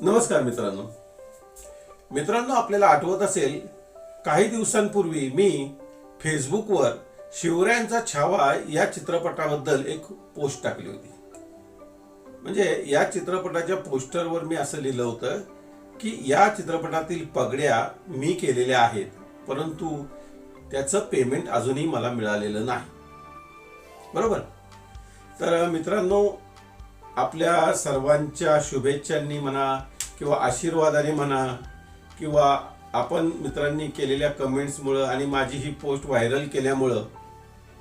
नमस्कार मित्रांनो. मित्रांनो आपल्याला आठवत असेल काही दिवसांपूर्वी मी फेसबुकवर शिवरायांचा छावा या चित्रपटाबद्दल एक पोस्ट टाकली होती. म्हणजे या चित्रपटाच्या पोस्टरवर मी असं लिहिलं होतं की या चित्रपटातील पगड्या मी केलेल्या आहेत परंतु त्याचं पेमेंट अजूनही मला मिळालेलं नाही. बरोबर? तर मित्रांनो आपल्या सर्वांच्या शुभेच्छांनी म्हणा किंवा आशीर्वादाने म्हणा किंवा आपण मित्रांनी केलेल्या कमेंट्समुळं आणि माझी ही पोस्ट व्हायरल केल्यामुळं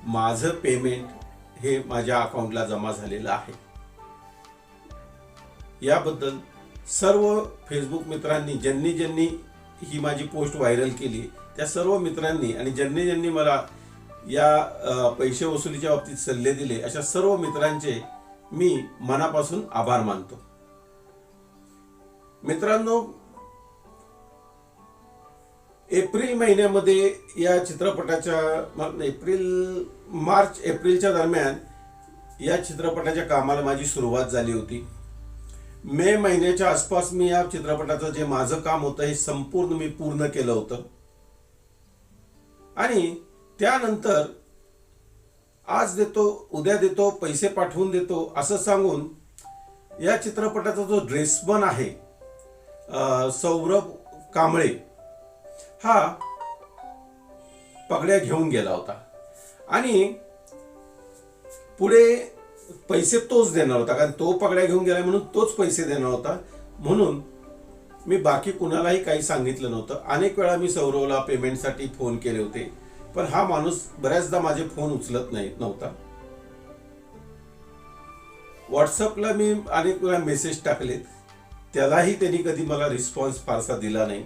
माझं पेमेंट हे माझ्या अकाउंटला जमा झालेलं आहे. याबद्दल सर्व फेसबुक मित्रांनी ज्यांनी ज्यांनी ही माझी पोस्ट व्हायरल केली त्या सर्व मित्रांनी आणि ज्यांनी ज्यांनी मला या पैसे वसुलीच्या बाबतीत सल्ले दिले अशा सर्व मित्रांचे मी मनापासून आभार मानतो. मित्रांनो एप्रिल महिन्यामध्ये या चित्रपटाच्या एप्रिल मार्च एप्रिलच्या दरम्यान या चित्रपटाच्या कामाला माझी सुरुवात झाली होती. मे महिन्याच्या आसपास मी या चित्रपटाचं जे माझं काम होतं हे संपूर्ण मी पूर्ण केलं होतं. आणि त्यानंतर आज देतो उद्या देतो पैसे पाठवून देतो असं सांगून या चित्रपटाचा जो ड्रेसमन आहे सौरभ कांबळे हा पगड्या घेऊन गेला होता. आणि पुढे पैसे तोच देणार होता कारण तो पगड्या घेऊन गेला म्हणून तोच पैसे देणार होता. म्हणून मी बाकी कुणालाही काही सांगितलं नव्हतं. अनेक वेळा मी सौरवला पेमेंटसाठी फोन केले होते पण हा माणूस बऱ्याचदा माझे फोन उचलत नाही नव्हता. व्हॉट्सअपला मी अनेक वेळा मेसेज टाकलेत. त्यालाही त्यांनी कधी मला रिस्पॉन्स फारसा दिला नाही.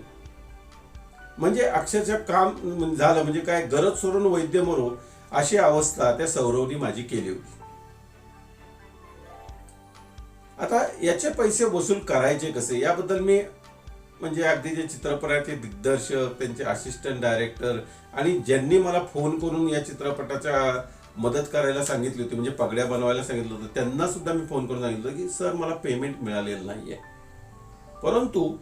म्हणजे अक्षरशः काम झालं म्हणजे काय गरज सोडून वैद्य म्हणू अशी अवस्था त्या सौरवनी माझी केली होती. आता याचे पैसे वसूल करायचे कसे? याबद्दल मी म्हणजे अगदी जे चित्रपटाचे दिग्दर्शक त्यांचे असिस्टंट डायरेक्टर आणि ज्यांनी मला फोन करून या चित्रपटाच्या मदत करायला सांगितली होती म्हणजे पगड्या बनवायला सांगितलं होतं त्यांना सुद्धा मी फोन करून सांगितलं की सर मला पेमेंट मिळालेलं नाही आहे परंतु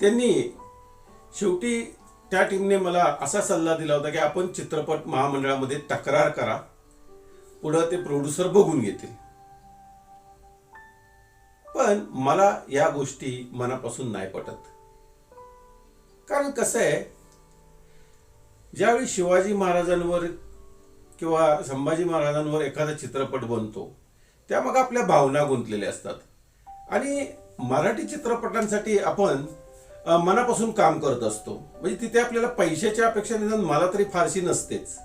त्यांनी शेवटी त्या टीमने मला असा सल्ला दिला होता की आपण चित्रपट महामंडळामध्ये तक्रार करा पुढं ते प्रोड्युसर बघून घेतील. पण मला या गोष्टी मनापासून नाही पटत. कारण कसं आहे ज्यावेळी शिवाजी महाराजांवर किंवा संभाजी महाराजांवर एखादा चित्रपट बनतो त्या मग आपल्या भावना गुंतलेल्या असतात. आणि मराठी चित्रपटांसाठी आपण मनापासून काम करत असतो. म्हणजे तिथे आपल्याला पैशाच्या अपेक्षा निदान मला तरी फारशी नसतेच.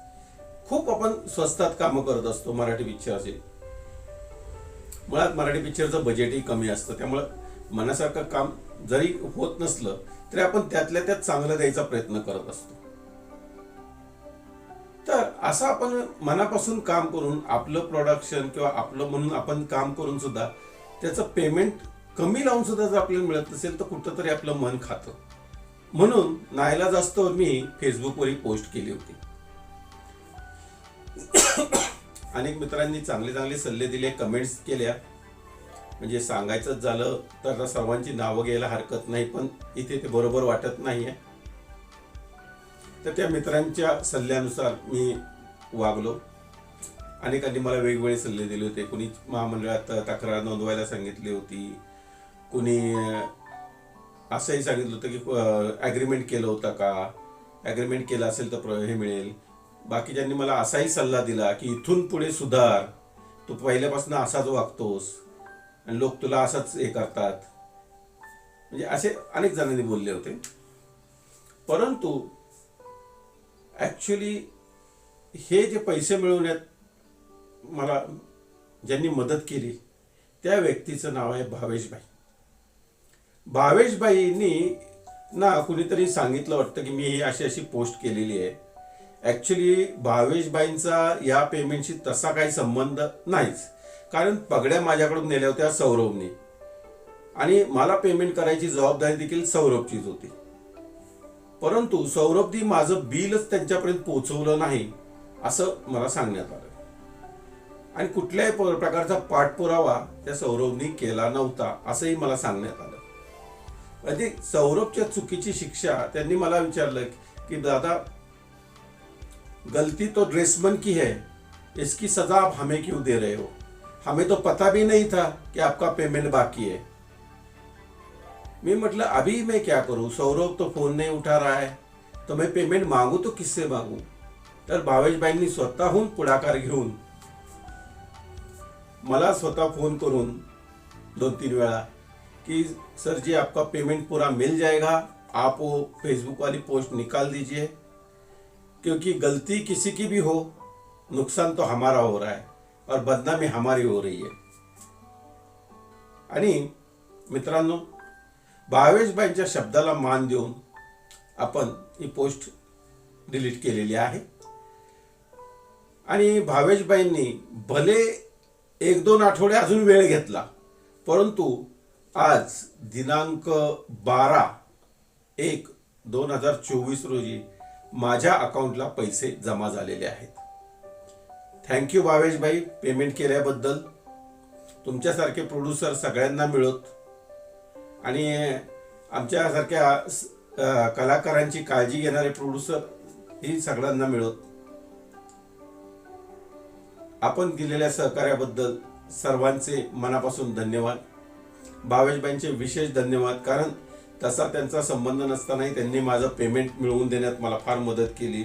खूप आपण स्वस्तात कामं करत असतो मराठी पिक्चरचे. मुळात मराठी पिक्चरचं बजेटही कमी असतं त्यामुळं मनासारखं काम जरी होत नसलं तरी आपण त्यातल्या त्यात चांगलं द्यायचा प्रयत्न करत असतो. तर असं आपण मनापासून काम करून आपलं प्रोडक्शन किंवा आपलं म्हणून आपण काम करून सुद्धा त्याचं पेमेंट कमी लावून सुद्धा जर आपल्याला मिळत नसेल तर कुठंतरी आपलं मन खातं. म्हणून नायला जास्त मी फेसबुकवर पोस्ट केली होती. अनेक मित्रांनी चांगले चांगले सल्ले दिले कमेंट्स केल्या. म्हणजे सांगायचंच झालं तर आता सर्वांची नावं घ्यायला हरकत नाही पण इथे ते बरोबर वाटत नाहीये. तर त्या मित्रांच्या सल्ल्यानुसार मी वागलो. अनेकांनी मला वेगवेगळे सल्ले दिले होते. कुणी महामंडळात तक्रार नोंदवायला सांगितली होती. कुणी असंही सांगितलं होतं की ॲग्रीमेंट केलं होतं का? ॲग्रीमेंट केलं असेल तर हे मिळेल. बाकीच्यांनी मला असाही सल्ला दिला की इथून पुढे सुधार. तू पहिल्यापासून असाच वागतोस आणि लोक तुला असाच हे करतात. म्हणजे असे अनेक जणांनी बोलले होते. परंतु ॲक्च्युली हे जे पैसे मिळवण्यात मला ज्यांनी मदत केली त्या व्यक्तीचं नाव आहे भावेशबाई. भावेशबाईंनी ना कुणीतरी सांगितलं वाटतं की मी ही अशी अशी पोस्ट केलेली आहे. ॲक्च्युली भावेशबाईंचा या पेमेंटशी तसा काही संबंध नाहीच. कारण पगड्या माझ्याकडून नेल्या होत्या सौरभने. आणि मला पेमेंट करायची जबाबदारी देखील सौरभचीच होती. परंतु सौरभनी माझं बिलच त्यांच्यापर्यंत पोहोचवलं नाही असं मला सांगण्यात आलं. आणि कुठल्याही प्रकारचा पाठपुरावा त्या सौरभनी केला नव्हता असंही मला सांगण्यात आलं. म्हणजे सौरभच्या चुकीची शिक्षा त्यांनी मला विचारलं की दादा गलती तो ड्रेसमन की है? इसकी सजा आप हमें क्यों दे रहे हो? हमें तो पता भी नहीं था कि आपका पेमेंट बाकी है. मैं मतलब अभी मैं क्या करूं? सौरभ तो फोन नहीं उठा रहा है तो मैं पेमेंट मागू तो किससे मागू? तर भावेशबाईंनी स्वतःहून पुढाकार घेऊन मला स्वतः फोन करून दोन तीन वेळा कि सर जी आपका पेमेंट पूरा मिल जाएगा। आप वो फेसबुक वाली पोस्ट निकाल दीजिए। क्योंकि गलती किसी की भी हो नुकसान तो हमारा हो रहा है और बदनामी हमारी हो रही है। आणि मित्रांनो भावेशबाईंच्या शब्दाला मान देऊन आपण ही पोस्ट डिलीट केलेली आहे. आणि भावेशबाईंनी भले एक दोन आठवडे अजून वेळ घेतला. परंतु आज दिनांक बारा एक दोन हजार चोवीस रोजी माझ्या अकाउंटला पैसे जमा झालेले आहेत. थँक्यू भावेशबाई पेमेंट केल्याबद्दल तुमच्यासारखे प्रोड्युसर सगळ्यांना मिळत. आणि आमच्यासारख्या कलाकारांची काळजी घेणारे प्रोड्युसर ही सगळ्यांना मिळत. आपण दिलेल्या सहकार्याबद्दल सर्वांचे मनापासून धन्यवाद. भावेशबाईंचे विशेष धन्यवाद कारण तसा त्यांचा संबंध नसतानाही त्यांनी माझं पेमेंट मिळवून देण्यात मला फार मदत केली.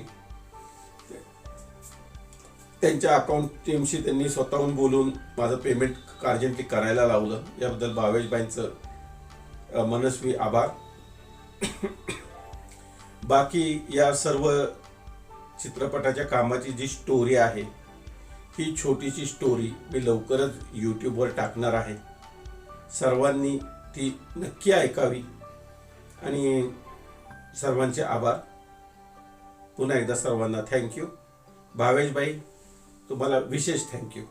त्यांच्या अकाउंट टीमशी त्यांनी स्वतःहून बोलून माझं पेमेंट अर्जंटली करायला लावलं. याबद्दल भावेशबाईंचं मनस्वी आभार. बाकी या सर्व चित्रपटाच्या कामाची जी स्टोरी आहे ही छोटीशी स्टोरी मी लवकरच यूट्यूबवर टाकणार आहे. सर्वांनी ती नक्की ऐकावी. आणि सर्वांचे आभार. पुन्हा एकदा सर्वांना थँक्यू भावेशबाई तुम्हाला विशेष थँक्यू